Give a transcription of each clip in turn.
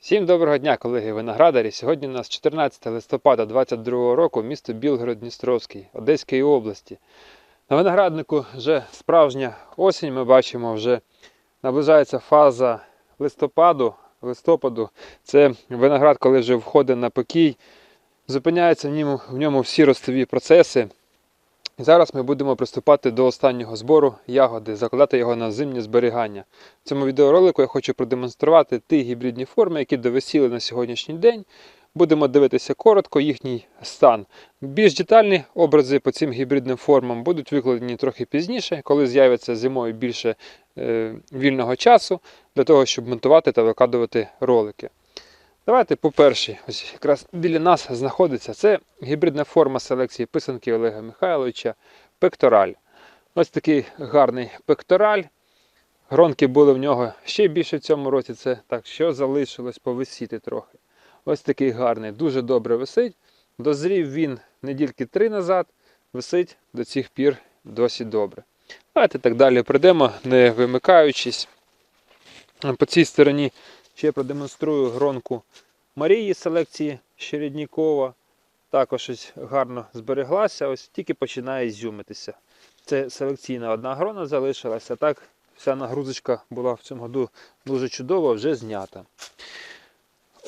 Всім доброго дня, колеги виноградарі. Сьогодні у нас 14 листопада 2022 року, місто Білгород-Дністровський, Одеської області. На винограднику вже справжня осінь. Ми бачимо, вже наближається фаза листопаду. листопаду. Це виноград, коли вже входить на покій, зупиняються в ньому, в ньому всі ростові процеси. Зараз ми будемо приступати до останнього збору ягоди, закладати його на зимнє зберігання. В цьому відеоролику я хочу продемонструвати ті гібридні форми, які довисіли на сьогоднішній день. Будемо дивитися коротко їхній стан. Більш детальні образи по цим гібридним формам будуть викладені трохи пізніше, коли з'явиться зимою більше е, вільного часу для того, щоб монтувати та викладувати ролики. Давайте по-перше, ось якраз біля нас знаходиться це гібридна форма селекції писанки Олега Михайловича Пектораль. Ось такий гарний пектораль. Гронки були в нього ще більше в цьому році. Це так, що залишилось повисіти трохи. Ось такий гарний, дуже добре висить. Дозрів він недільки три назад, висить до цих пір досить добре. Давайте так далі прийдемо, не вимикаючись. По цій стороні ще продемонструю гронку Марії селекції Щеріднікова. Також ось гарно збереглася, ось тільки починає зюмитися. Це селекційна одна грона залишилася. Так, вся нагрузочка була в цьому году дуже чудова, вже знята.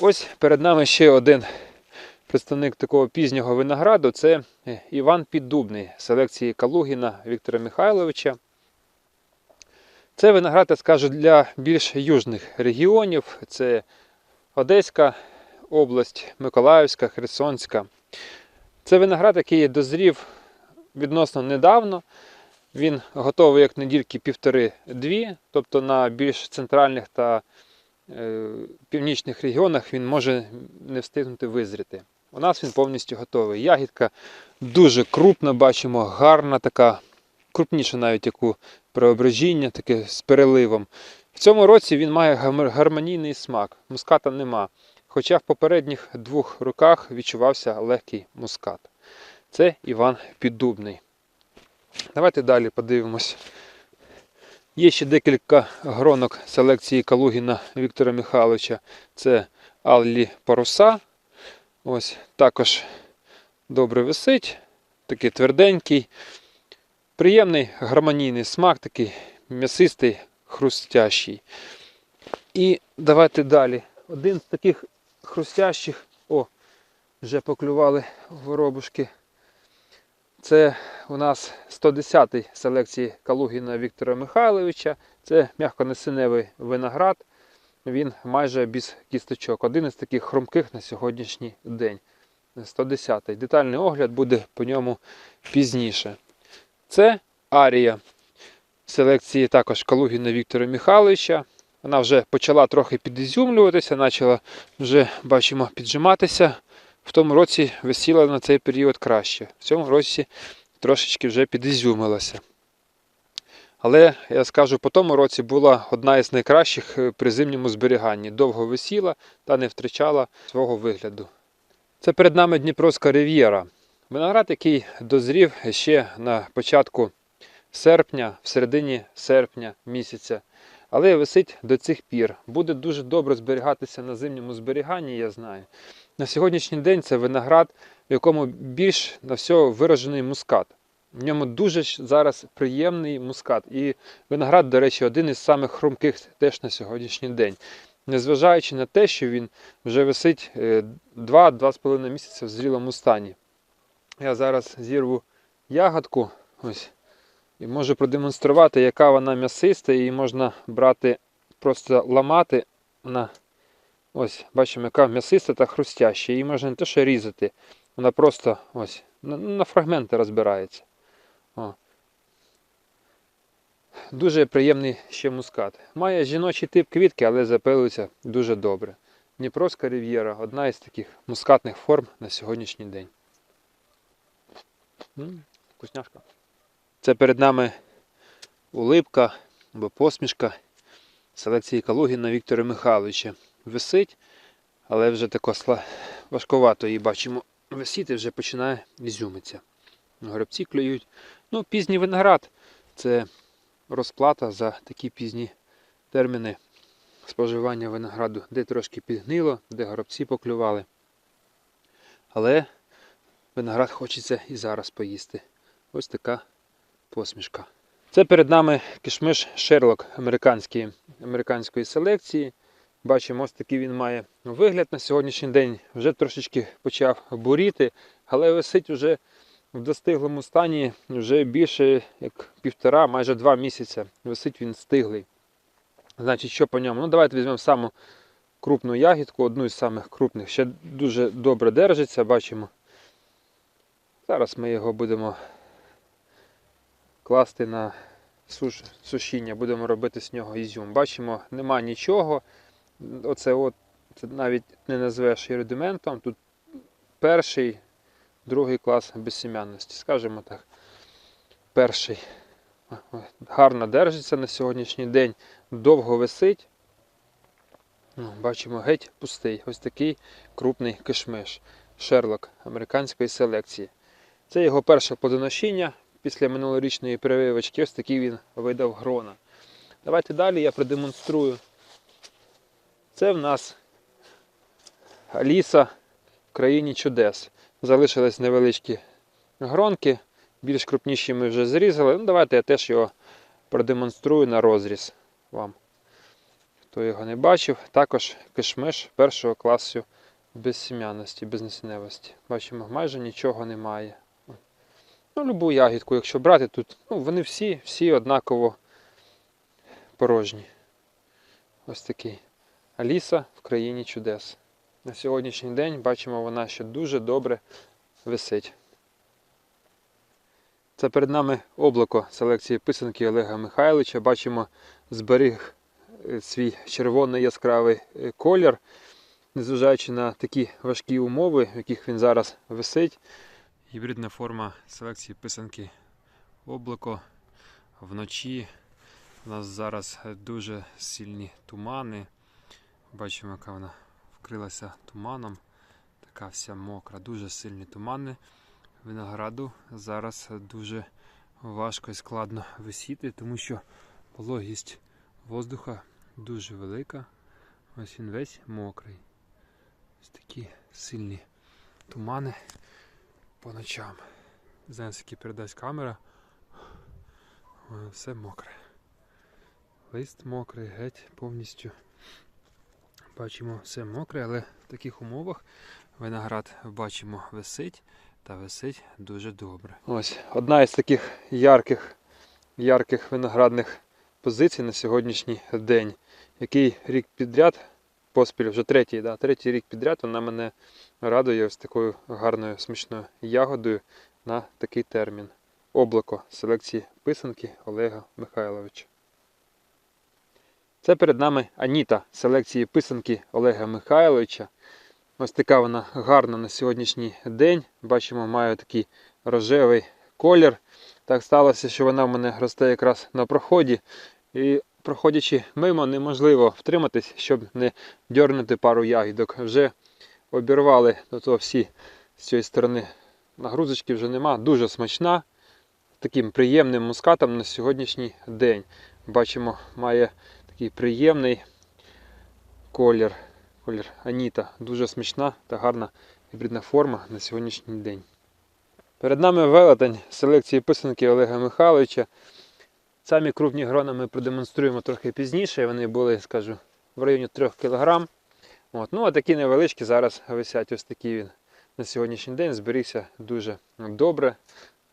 Ось перед нами ще один представник такого пізнього винограду це Іван Піддубний селекції Калугіна Віктора Михайловича. Це виноград, я скажу, для більш южних регіонів. Це Одеська область, Миколаївська, Херсонська. Це виноград, який дозрів відносно недавно. Він готовий як недільки півтори-дві, тобто на більш центральних та е, північних регіонах він може не встигнути визріти. У нас він повністю готовий. Ягідка дуже крупна, бачимо, гарна така, крупніша навіть як у преображіння, таке з переливом. В цьому році він має гармонійний смак, муската нема. Хоча в попередніх двох роках відчувався легкий мускат. Це Іван Піддубний. Давайте далі подивимось. Є ще декілька гронок селекції Калугіна Віктора Михайловича. Це Аллі Паруса. Ось також добре висить, такий тверденький. Приємний гармонійний смак, такий м'ясистий, хрустящий. І давайте далі. Один з таких хрустящих, о, вже поклювали воробушки. Це у нас 110-й селекції Калугіна Віктора Михайловича. Це м'яконесеневий виноград. Він майже без кісточок. Один із таких хрумких на сьогоднішній день. 110-й. Детальний огляд буде по ньому пізніше. Це арія селекції також Калугіна Віктора Михайловича. Вона вже почала трохи підізюмлюватися, почала вже бачимо піджиматися. В тому році висіла на цей період краще. В цьому році трошечки вже підізюмилася. Але я скажу, по тому році була одна із найкращих е, при зимньому зберіганні. Довго висіла та не втрачала свого вигляду. Це перед нами Дніпровська рив'єра. Виноград, який дозрів ще на початку серпня, в середині серпня місяця. Але висить до цих пір. Буде дуже добре зберігатися на зимньому зберіганні, я знаю. На сьогоднішній день це виноград, в якому більш на всього виражений мускат. В ньому дуже зараз приємний мускат. І виноград, до речі, один із самих хрумких теж на сьогоднішній день. Незважаючи на те, що він вже висить 2-2,5 місяці в зрілому стані. Я зараз зірву ягодку ось, і можу продемонструвати, яка вона м'ясиста, її можна брати, просто ламати на ось, бачимо, яка м'ясиста та хрустяща. Її можна не те, що різати, вона просто ось на, на фрагменти розбирається. О. Дуже приємний ще мускат. Має жіночий тип квітки, але запилується дуже добре. Дніпровська рив'єра одна із таких мускатних форм на сьогоднішній день. Вкусняшка. Це перед нами улипка або посмішка селекції Калугіна Віктора Михайловича. Висить, але вже тако важковато її бачимо. Висіти вже починає ізюмитися. Грибці клюють. Ну, пізній виноград це розплата за такі пізні терміни споживання винограду, де трошки підгнило, де горобці поклювали. Але виноград хочеться і зараз поїсти. Ось така посмішка. Це перед нами кишмиш Шерлок американської, американської селекції. Бачимо, ось такий він має вигляд на сьогоднішній день. Вже трошечки почав буріти, але висить вже в достиглому стані вже більше як півтора, майже два місяці. Висить він стиглий. Значить, що по ньому? Ну, давайте візьмемо саму крупну ягідку, одну із самих крупних. Ще дуже добре держиться, бачимо. Зараз ми його будемо класти на суш... сушіння, будемо робити з нього ізюм. Бачимо, нема нічого. Оце от це навіть не назвеш і рудиментом. Тут перший, другий клас безсім'янності, скажімо так. Перший гарно держиться на сьогоднішній день, довго висить. Ну, Бачимо, геть пустий. Ось такий крупний кишмиш. Шерлок американської селекції. Це його перше плодоношіння після минулорічної прививочки. Ось такий він видав грона. Давайте далі я продемонструю. Це в нас Аліса в країні чудес. Залишились невеличкі гронки, більш крупніші ми вже зрізали. Ну, давайте я теж його продемонструю на розріз вам. Хто його не бачив, також кишмиш першого класу безсім'яності, безнасінневості. Бачимо, майже нічого немає. Ну, любу ягідку, якщо брати, тут ну, вони всі, всі однаково порожні. Ось такий. Аліса в країні чудес. На сьогоднішній день бачимо, вона ще дуже добре висить. Це перед нами облако селекції писанки Олега Михайловича. Бачимо, зберіг е, свій червоний яскравий е, колір, незважаючи на такі важкі умови, в яких він зараз висить. Гібридна форма селекції писанки облако вночі. У нас зараз дуже сильні тумани. Бачимо, яка вона вкрилася туманом. Така вся мокра, дуже сильні тумани. Винограду зараз дуже важко і складно висіти, тому що вологість воздуха дуже велика. Ось він весь мокрий. Ось такі сильні тумани по ночам. Знаю, передасть камера. Все мокре. Лист мокрий, геть повністю. Бачимо, все мокре, але в таких умовах виноград бачимо висить та висить дуже добре. Ось одна із таких ярких, ярких виноградних позицій на сьогоднішній день, який рік підряд, поспіль, вже третій, да, третій рік підряд, вона мене радує ось такою гарною смачною ягодою на такий термін. Облако селекції писанки Олега Михайловича. Це перед нами Аніта селекції писанки Олега Михайловича. Ось така вона гарна на сьогоднішній день. Бачимо, має такий рожевий колір. Так сталося, що вона в мене росте якраз на проході. І проходячи мимо, неможливо втриматись, щоб не дьорнути пару ягідок. Вже обірвали то всі з цієї сторони. Нагрузочки вже нема. Дуже смачна. Таким приємним мускатом на сьогоднішній день. Бачимо, має такий приємний колір. Колір Аніта. Дуже смачна та гарна гібридна форма на сьогоднішній день. Перед нами велетень селекції писанки Олега Михайловича. Самі крупні грони ми продемонструємо трохи пізніше. Вони були, скажу, в районі 3 кг. От. Ну, а такі невеличкі зараз висять ось такий він на сьогоднішній день. Зберігся дуже добре.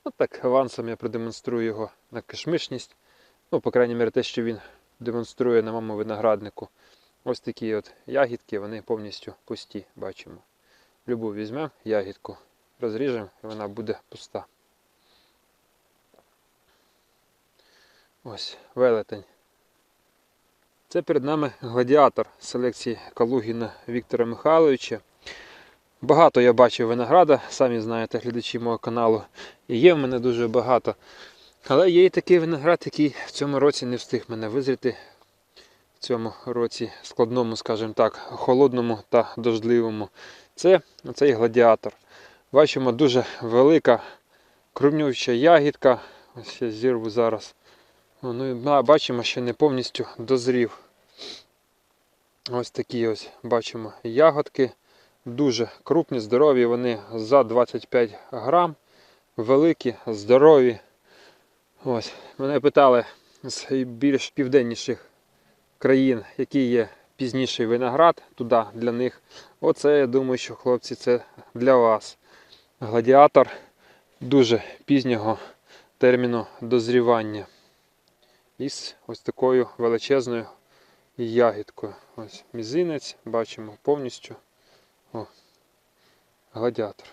От так авансом я продемонструю його на кишмишність. Ну, по крайній мірі, те, що він демонструє на моєму винограднику. Ось такі от ягідки, вони повністю пусті, бачимо. Любу візьмемо ягідку, розріжемо і вона буде пуста. Ось, велетень. Це перед нами гладіатор селекції Калугіна Віктора Михайловича. Багато я бачив винограда, самі знаєте, глядачі мого каналу. І є в мене дуже багато. Але є і такий виноград, який в цьому році не встиг мене визріти. В цьому році складному, скажімо так, холодному та дождливому. Це цей гладіатор. Бачимо дуже велика крупнюча ягідка. Ось я зірву зараз. Ну, і бачимо, що не повністю дозрів. Ось такі ось бачимо ягодки. Дуже крупні, здорові, вони за 25 грам, великі, здорові. Ось, мене питали з більш південніших країн, який є пізніший виноград туди для них. Оце я думаю, що хлопці, це для вас. Гладіатор дуже пізнього терміну дозрівання. Із ось такою величезною ягідкою. Ось мізинець, бачимо повністю. О, гладіатор.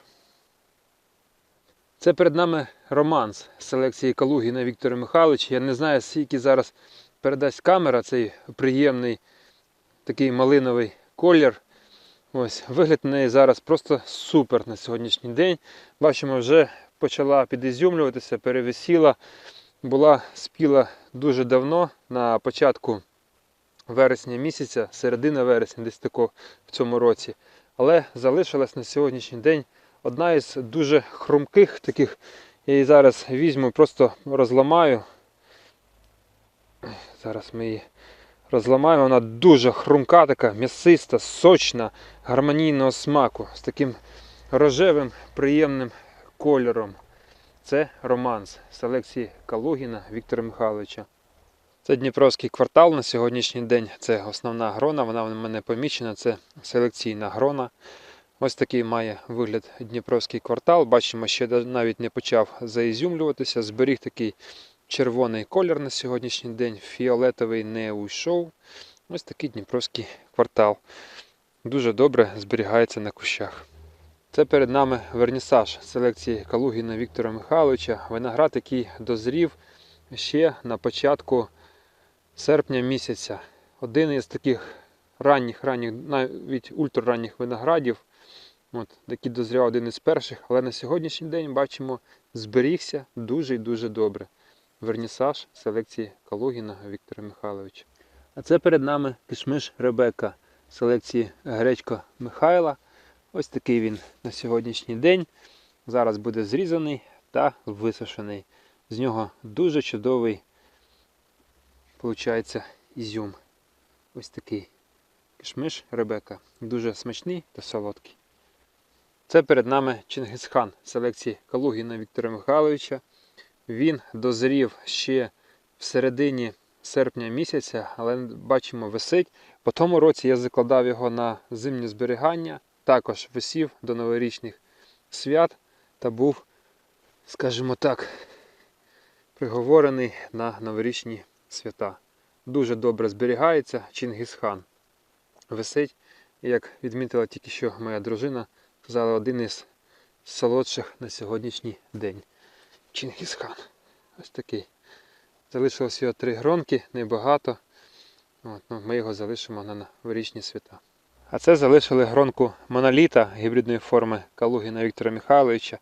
Це перед нами романс селекції Калугіна Віктора Михайловича. Я не знаю, скільки зараз передасть камера цей приємний такий малиновий колір. Ось, вигляд в неї зараз просто супер на сьогоднішній день. Бачимо, вже почала підізюмлюватися, перевисіла. Була спіла дуже давно, на початку вересня місяця, середина вересня, десь тако в цьому році. Але залишилась на сьогоднішній день одна із дуже хрумких таких. Я її зараз візьму, просто розламаю. Зараз ми її розламаємо. Вона дуже хрумка, така, м'ясиста, сочна, гармонійного смаку, з таким рожевим, приємним кольором. Це романс селекції Калугіна Віктора Михайловича. Це Дніпровський квартал на сьогоднішній день. Це основна грона, вона в мене помічена, це селекційна грона. Ось такий має вигляд Дніпровський квартал. Бачимо, ще навіть не почав заізюмлюватися. Зберіг такий червоний колір на сьогоднішній день, фіолетовий не уйшов. Ось такий Дніпровський квартал. Дуже добре зберігається на кущах. Це перед нами вернісаж селекції Калугіна Віктора Михайловича. Виноград, який дозрів ще на початку серпня місяця. Один із таких ранніх, ранніх, навіть ультраранніх виноградів, от, який дозрів один із перших, але на сьогоднішній день бачимо, зберігся дуже і дуже добре. Вернісаж селекції Калугіна Віктора Михайловича. А це перед нами кишмиш Ребека селекції Гречко Михайла. Ось такий він на сьогоднішній день. Зараз буде зрізаний та висушений. З нього дуже чудовий виходить, ізюм. Ось такий кишмиш Ребека. Дуже смачний та солодкий. Це перед нами Чингисхан селекції Калугіна Віктора Михайловича. Він дозрів ще в середині серпня місяця, але бачимо, висить. По тому році я закладав його на зимнє зберігання, також висів до новорічних свят та був, скажімо так, приговорений на новорічні свята. Дуже добре зберігається Чингисхан. Висить, як відмітила тільки що моя дружина, сказала один із солодших на сьогоднішній день. Чингисхан. Ось такий. Залишилось його три гронки, небагато. От, ну, Ми його залишимо на новорічні свята. А це залишили гронку моноліта гібридної форми Калугіна Віктора Михайловича.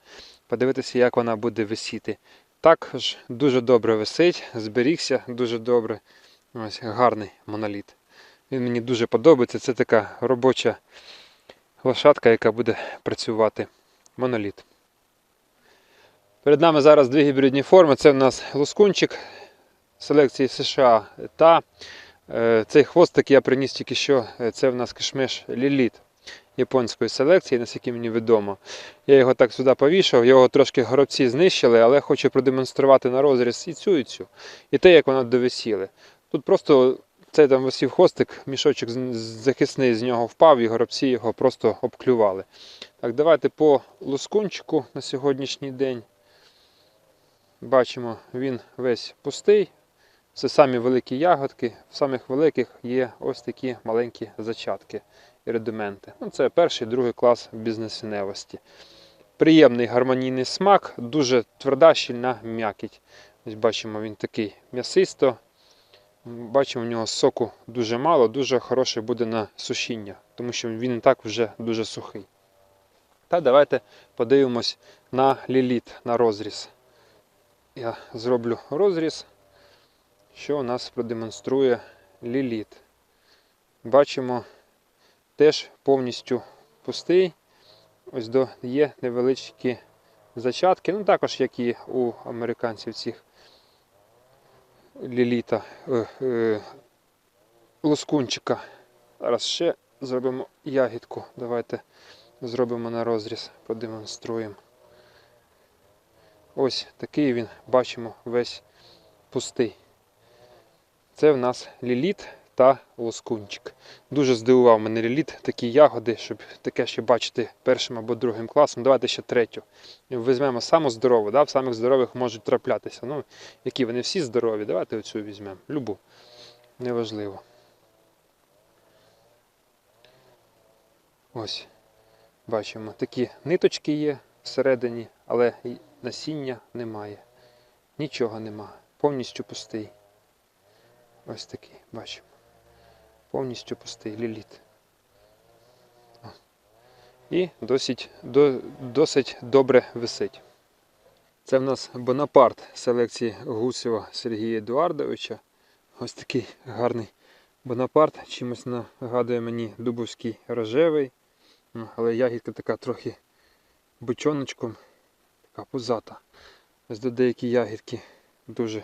Подивитися, як вона буде висіти. Також дуже добре висить, зберігся дуже добре. Ось гарний моноліт. Він мені дуже подобається. Це така робоча лошадка, яка буде працювати. Моноліт. Перед нами зараз дві гібридні форми. Це у нас лускунчик селекції США та цей хвостик я приніс тільки що. е, Це в нас кишмиш Ліліт японської селекції, наскільки мені відомо. Я його так сюди повішав, його трошки горобці знищили, але хочу продемонструвати на розріз і цю, і цю. І те, як воно довисіли. Тут просто цей там висів хвостик, мішочок захисний з нього впав, і горобці його просто обклювали. Так, давайте по лускунчику на сьогоднішній день. Бачимо, він весь пустий. Це самі великі ягодки. В самих великих є ось такі маленькі зачатки і рудименти. Ну, це перший, другий клас бізнесіневості. Приємний гармонійний смак, дуже тверда, щільна м'якіть. Ось бачимо, він такий м'ясисто. Бачимо, в нього соку дуже мало, дуже хороший буде на сушіння, тому що він і так вже дуже сухий. Та давайте подивимось на ліліт, на розріз. Я зроблю розріз, що у нас продемонструє ліліт. Бачимо, теж повністю пустий. Ось до є невеличкі зачатки, ну також як і у американців цих ліліта, е, е, лоскунчика. Зараз ще зробимо ягідку. Давайте зробимо на розріз, продемонструємо. Ось такий він, бачимо, весь пустий. Це в нас ліліт та лоскунчик. Дуже здивував мене ліліт, такі ягоди, щоб таке ще бачити першим або другим класом. Давайте ще третю. Візьмемо саму здорову, да? в самих здорових можуть траплятися. Ну, які вони всі здорові. Давайте оцю візьмемо. Любу. Неважливо. Ось. Бачимо, такі ниточки є всередині, але насіння немає. Нічого нема. Повністю пустий. Ось такий, бачимо. Повністю пустий ліліт. І досить, до, досить добре висить. Це в нас Бонапарт селекції Гусєва Сергія Едуардовича. Ось такий гарний Бонапарт. Чимось нагадує мені дубовський рожевий. Але ягідка така трохи бочоночком, така пузата. Ось до деякі ягідки дуже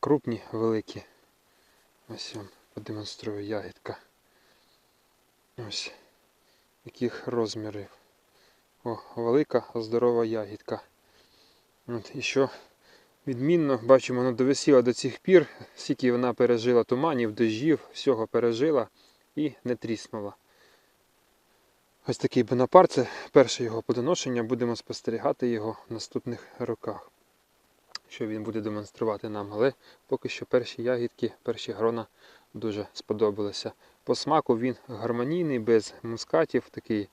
крупні, великі. Ось вам продемонструю ягідка. Ось яких розмірів. О, велика, здорова ягідка. От, і що відмінно, бачимо, вона довисіла до цих пір, скільки вона пережила туманів, дощів, всього пережила і не тріснула. Ось такий Бонапарт, це перше його подоношення, будемо спостерігати його в наступних роках. Що він буде демонструвати нам. Але поки що перші ягідки, перші грона дуже сподобалися. По смаку він гармонійний, без мускатів, такий,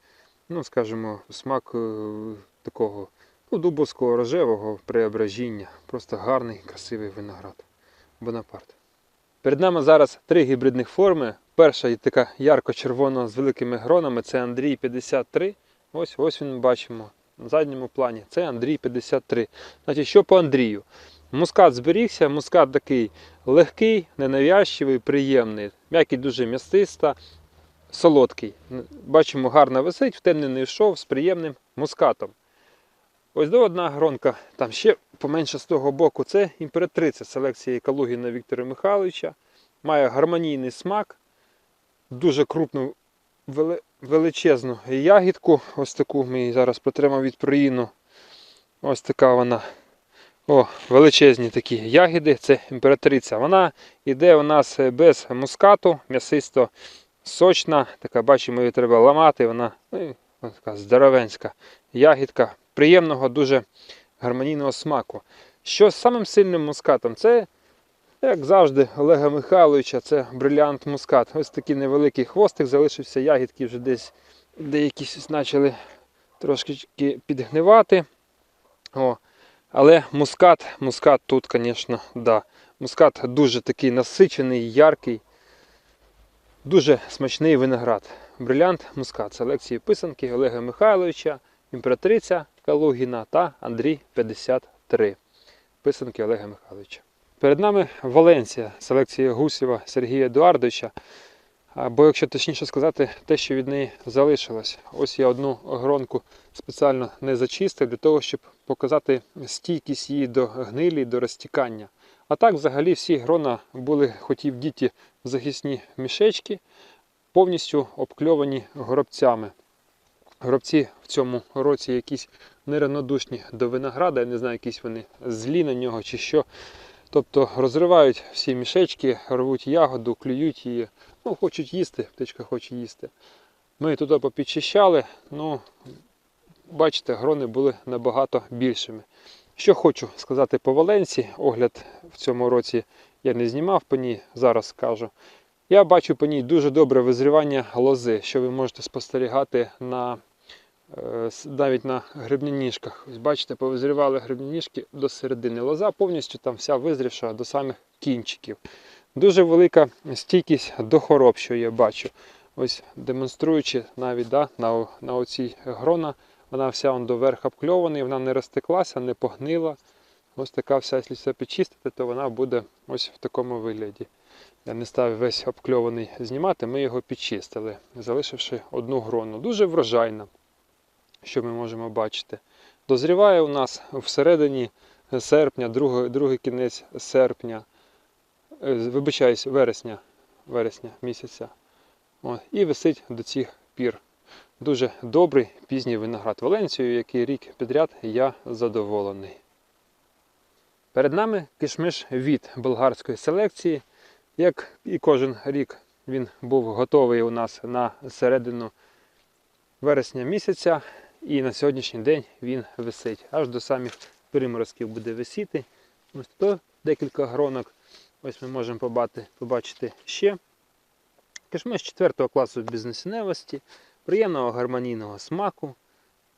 ну скажімо, смак е, такого ну, дубовського рожевого преображіння. Просто гарний, красивий виноград. Бонапарт. Перед нами зараз три гібридних форми. Перша є така ярко-червона з великими гронами, це Андрій 53. Ось ось він бачимо на задньому плані. Це Андрій 53. Значить, що по Андрію? Мускат зберігся, мускат такий легкий, ненавязчивий, приємний, м'який дуже м'ясиста, солодкий. Бачимо, гарно висить, втемнений йшов з приємним мускатом. Ось до одна гронка, там ще поменше з того боку, це імператриця селекції Калугіна Віктора Михайловича. Має гармонійний смак, дуже крупну величезну ягідку. Ось таку ми її зараз потримав від проїну. Ось така вона. О, величезні такі ягіди, це імператриця. Вона йде у нас без мускату, м'ясисто сочна. Така, бачимо, її треба ламати. Вона ну, така здоровенська ягідка, приємного, дуже гармонійного смаку. Що з самим сильним мускатом? Це, як завжди, Олега Михайловича, це брилянт мускат. Ось такий невеликий хвостик, залишився ягідки вже десь деякі почали трошки підгнивати. О. Але мускат, мускат тут, звісно, да. Мускат дуже такий насичений, яркий, дуже смачний виноград. Брилянт мускат селекції писанки Олега Михайловича, імператриця Калугіна та Андрій 53. Писанки Олега Михайловича. Перед нами Валенсія селекції Гусєва Сергія Едуардовича. Або, якщо точніше сказати, те, що від неї залишилось. Ось я одну гронку спеціально не зачистив для того, щоб показати стійкість її до гнилі, до розтікання. А так, взагалі, всі грона були, хотів діти, в захисні мішечки, повністю обкльовані горобцями. Горобці в цьому році якісь неравнодушні до винограда, я не знаю, якісь вони злі на нього чи що. Тобто розривають всі мішечки, рвуть ягоду, клюють її. Ну, хочуть їсти, птичка хоче їсти. Ми туди попідчищали, ну, бачите, грони були набагато більшими. Що хочу сказати по Валенсі, огляд в цьому році я не знімав по ній, зараз скажу. Я бачу по ній дуже добре визрівання лози, що ви можете спостерігати на, навіть на грибні ніжках. Ось бачите, повизрівали грибні ніжки до середини. Лоза повністю там вся визрівша до самих кінчиків. Дуже велика стійкість до хвороб, що я бачу. Ось демонструючи навіть да, на, на оцій грона, вона вся он доверх обкльована, вона не розтеклася, не погнила. Ось така вся, якщо все підчистити, то вона буде ось в такому вигляді. Я не став весь обкльований знімати, ми його підчистили, залишивши одну грону. Дуже врожайна, що ми можемо бачити. Дозріває у нас всередині серпня, другий, другий кінець серпня, е, вибачаюсь, вересня, вересня місяця. О, і висить до цих пір. Дуже добрий пізній виноград. Валенцією, який рік підряд, я задоволений. Перед нами кишмиш від болгарської селекції. Як і кожен рік він був готовий у нас на середину вересня місяця, і на сьогоднішній день він висить. Аж до самих приморозків буде висіти. Ось то декілька гронок. Ось ми можемо побачити, побачити ще. Кишмиш 4 класу бізнесіневості, приємного гармонійного смаку,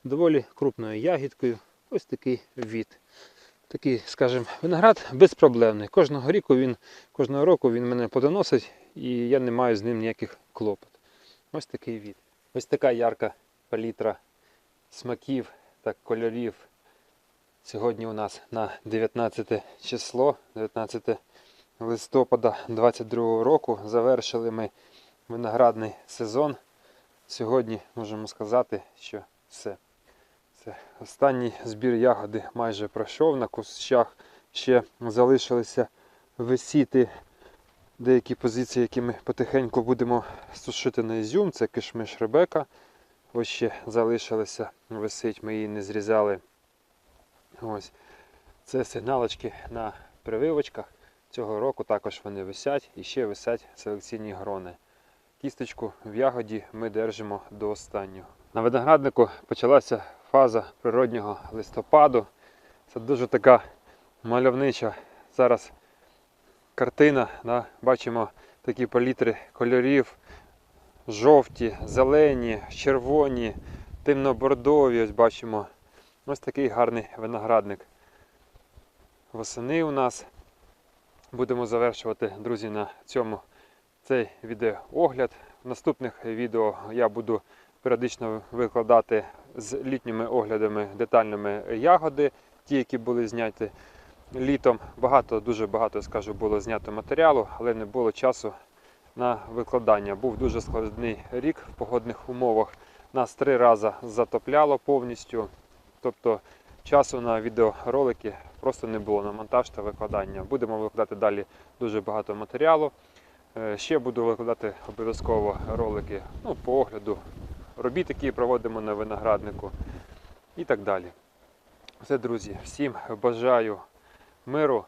доволі крупною ягідкою. Ось такий від. Такий, скажімо, виноград безпроблемний. Кожного року він, кожного року він мене подоносить і я не маю з ним ніяких клопот. Ось такий від. Ось така ярка палітра смаків та кольорів. Сьогодні у нас на 19 число, 19 листопада 22 року. Завершили ми виноградний сезон. Сьогодні можемо сказати, що все. Це останній збір ягоди майже пройшов на кущах. Ще залишилися висіти деякі позиції, які ми потихеньку будемо сушити на ізюм. Це кишмиш Ребека. Ось ще залишилися висить, ми її не зрізали. Ось. Це сигналочки на прививочках. Цього року також вони висять і ще висять селекційні грони. Кісточку в ягоді ми держимо до останнього. На винограднику почалася фаза природнього листопаду. Це дуже така мальовнича зараз картина. Да? Бачимо такі палітри кольорів: жовті, зелені, червоні, темно-бордові. Ось бачимо. Ось такий гарний виноградник. Восени у нас. Будемо завершувати, друзі, на цьому цей відеоогляд. В наступних відео я буду періодично викладати з літніми оглядами детальними ягоди, ті, які були зняті літом. Багато, дуже багато скажу, було знято матеріалу, але не було часу на викладання. Був дуже складний рік в погодних умовах. Нас три рази затопляло повністю. Тобто часу на відеоролики просто не було на монтаж та викладання. Будемо викладати далі дуже багато матеріалу. Е, Ще буду викладати обов'язково ролики ну, по огляду робіт, які проводимо на винограднику і так далі. Все, друзі, всім бажаю миру,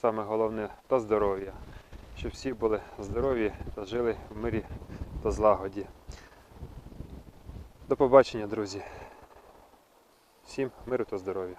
саме головне, та здоров'я. Щоб всі були здорові та жили в мирі та злагоді. До побачення, друзі. Всім миру та здоров'я.